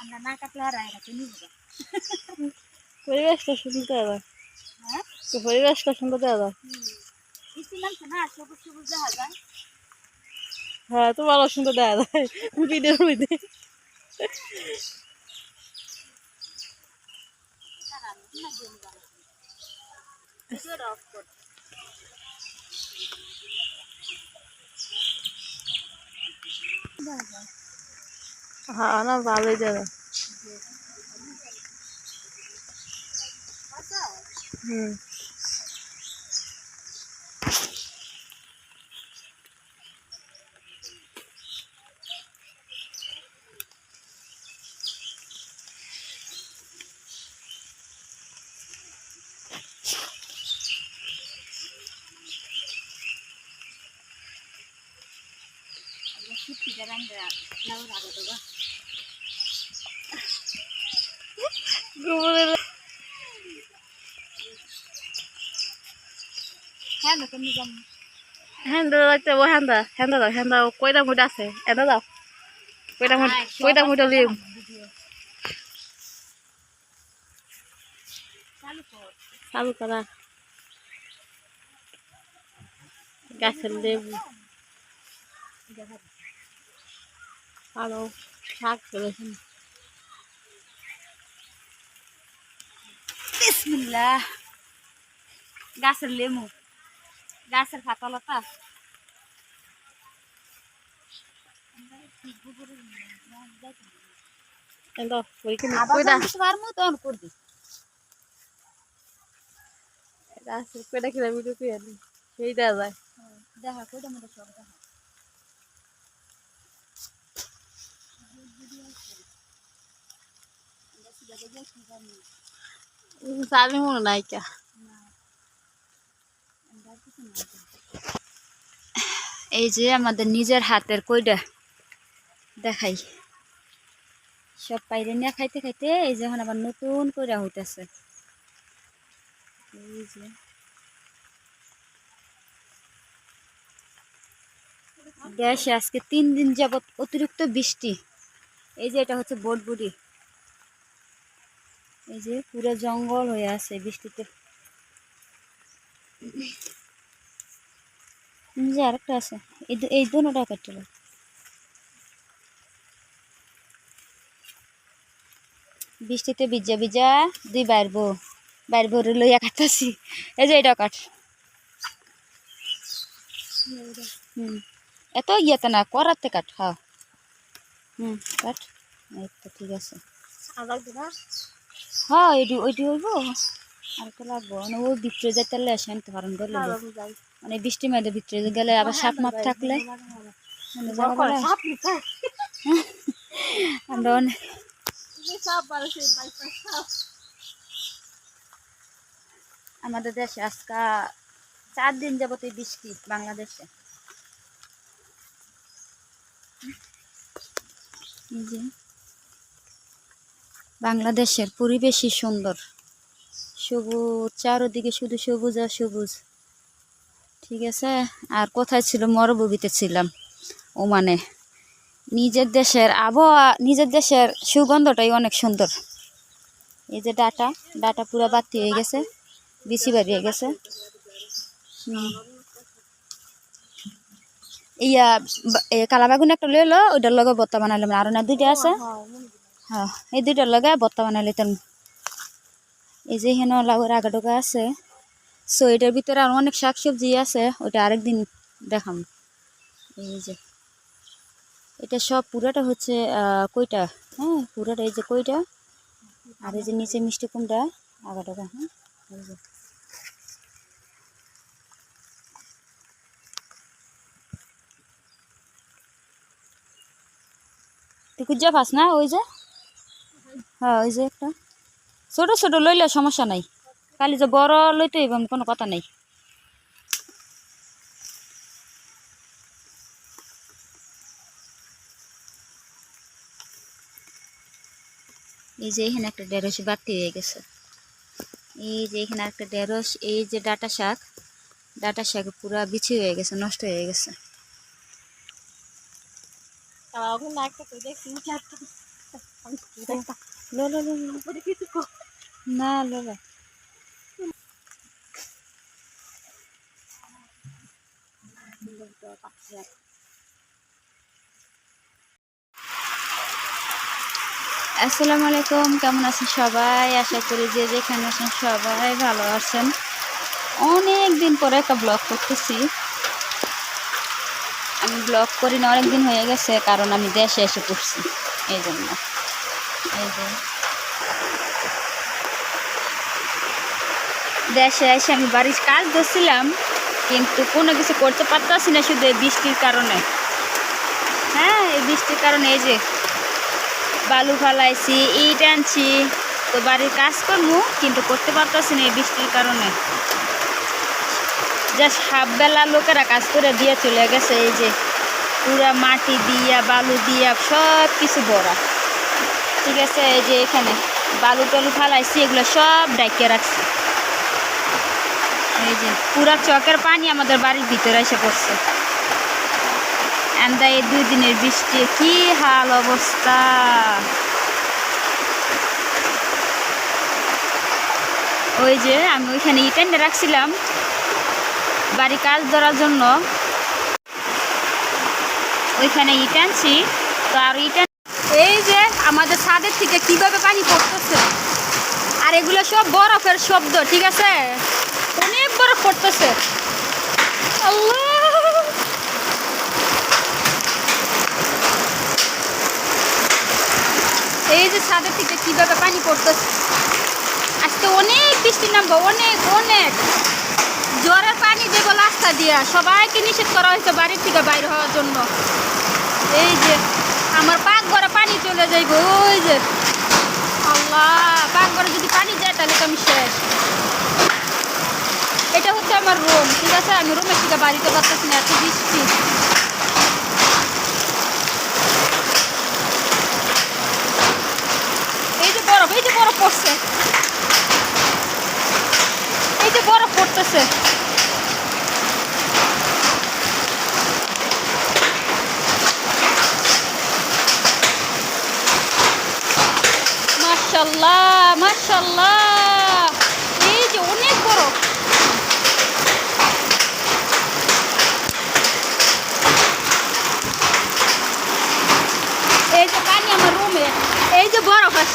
আমরা না কাটলে আর আয়রা তো নিব না। পরিবেশটা সুন্দর দেওয়া হ্যাঁ তো পরিবেশটা সুন্দর বৃষ্টি নামছে না সবুজ সবুজ দেখা হ্যাঁ তো ভালো সুন্দর দেওয়া যায়। ভিডিওর মধ্যে। দেখা। হ্যাঁ না ভালোই দেওয়া হুম আমরা শুটকিটা রান্না লাউর আগে দেবো। গোবরের হ্যাঁ না তুমি জানি হ্যান্ডা লাগতে ও হ্যান্ডা হ্যান্ডা দাও হ্যান্ডা কয়টা আছে এটা দাও কয়টা হ্যাঁ, কয়টা মুঠ লিম চালু করা গাছের লেবু আরও শাক করেছেন বিসমিল্লাহ গাছের লেমু গাছের ফাঁকা লতা এটা ওই কিনে আবার কয়টা যখন পারমু তখন করবি গাছের কয়টা কিলোমিটার তুই আনি সেই দেওয়া যায় দেখা কইটা মতো সব দেখা জানি মনে নাই কা এই যে আমাদের নিজের হাতের কইটা দেখাই। সব পাইলে নিয়ে খাইতে খাইতে এই যে এখন আবার নতুন কইরা হইতেছে। এই যে। দেশে আজকে তিন দিন যাবত অতিরিক্ত বৃষ্টি। এই যে এটা হচ্ছে বোটবুড়ি এই যে পুরো জঙ্গল হয়ে আছে বৃষ্টিতে। যে আরেকটা আছে এই দুটা কাটলো বৃষ্টিতে ভিজা ভিজা দুই বাইরবো বাইরবো লইয়া কাটতেছি। এই যে এটা কাট। হুম। এত ইয়েতে না করাতে কাট হ্যাঁ। হুম কাট। এই তো ঠিক আছে। হ্যাঁ ওইটি ওইটি হইব। আর তো লাগবো। মানে ওই ভিতরে যাইতে আসে আনতে পারেন মানে বৃষ্টি মেয়েদের ভিতরে গেলে আবার সাপ মাপ থাকলে আমাদের দেশে আজকা চার দিন যাবত বৃষ্টি বাংলাদেশে। বাংলাদেশের পরিবেশই সুন্দর। সবুজ, চারোদিকে শুধু সবুজ আর সবুজ। ঠিক আছে? আর কোথায় ছিল? মরুভূমিতে ছিলাম ও মানে নিজের দেশের আবহাওয়া, নিজের দেশের সুগন্ধটাই অনেক সুন্দর। এই যে ডাটা ডাটা পুরো বাতি হয়ে গেছে, বিচি বাড়িয়ে গেছে। ইয়া বা- এ কালা বেগুন একটা লইলো ওইটার লগে বত্তা বানালাম আর না দুইটা আছে? হ্যাঁ এই দুইটার লগে বত্তা বানাই লইতাম এই যে হেন লাউয়ের আগা আছে। সো এটার ভিতরে আর অনেক শাক সবজি আছে ওইটা আরেকদিন দেখাম। এই যে, এটা সব পুরাটা হচ্ছে কইটা? হ্যাঁ পুরাটা, এই যে কইটা? আর এই যে নিচে মিষ্টি কুমড়া আগা ডোকা হ্যাঁ কুজ্জা পাস না ওই যে? হ্যাঁ ওই যে একটা। ছোট ছোট লইলে সমস্যা নাই। খালি যে বড় লইতে হইব কোনো কথা নাই। এই যে এখানে একটা ঢেঁড়স বাড়তি হয়ে গেছে। এই যে এখানে একটা ঢেঁড়স এই যে ডাটা শাক ডাটা শাক পুরা বিছি হয়ে গেছে নষ্ট হয়ে গেছে। না একটা কই দেখছি চারটা লো লো লো লো। ওরে কিছু কো না লো লো। আসসালামু আলাইকুম, কেমন আছেন সবাই? আশা করি যে যেখানে আছেন সবাই ভালো আছেন। অনেক দিন পরে একটা ব্লগ করতেছি। আমি ব্লগ করি না অনেক দিন হয়ে গেছে, কারণ আমি দেশে এসে পড়ছি, এই জন্য। এই যে। দেশে এসে আমি বাড়ির কাজ ধরছিলাম কিন্তু কোনো কিছু করতে পারতাছি না শুধু এই বৃষ্টির কারণে। হ্যাঁ এই বৃষ্টির কারণে এই যে বালু ফালাইছি, ইট আনছি, তো বাড়ির কাজ করব কিন্তু করতে পারতাছি না এই বৃষ্টির কারণে। জাস্ট হাফ বেলা লোকেরা কাজ করে দিয়ে চলে গেছে, এই যে পুরা মাটি দিয়া, বালু দিয়া, সব কিছু ভরা। ঠিক আছে, এই যে এখানে বালু টালু ফালাইছি, এগুলো সব ডাইকে রাখছি। পুরা চকের পানি আমাদের বাড়ির ভিতরে এসে পড়ছে। এই দুই দিনের বৃষ্টি, কি হাল অবস্থা। ওই যে আমি ওইখানে ইটেন্ডে রাখছিলাম, বাড়ি কাজ ধরার জন্য। ওইখানে ইট আনছি তো আর ইট এই যে আমাদের ছাদের থেকে কীভাবে পানি পড়তেছে? আর এগুলো সব বরফের শব্দ, ঠিক আছে? আল্লাহ! এই যে ছাদের থেকে কীভাবে পানি পড়তেছে? আজকে অনেক বৃষ্টি নামবো, অনেক অনেক। জ্বরের পানি দেবো রাস্তা দিয়া। সবাইকে নিষেধ করা হয়েছে বাড়ির থেকে বাইরে হওয়ার জন্য। এই যে আমার পাক ঘরে পানি চলে যাইব, ওই যে। আল্লাহ পাক ঘরে যদি পানি যায় তাহলে তো আমি শেষ। এটা হচ্ছে আমার রুম ঠিক আছে? আমি রুমের থেকে বাড়িতে পারতেছি না এত বৃষ্টি। এই যে বরফ, এই যে বরফ পড়ছে। এই যে বরফ পড়তেছে। মাশাল্লাহ মাশাল্লাহ এই যে অনেক বরফ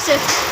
এই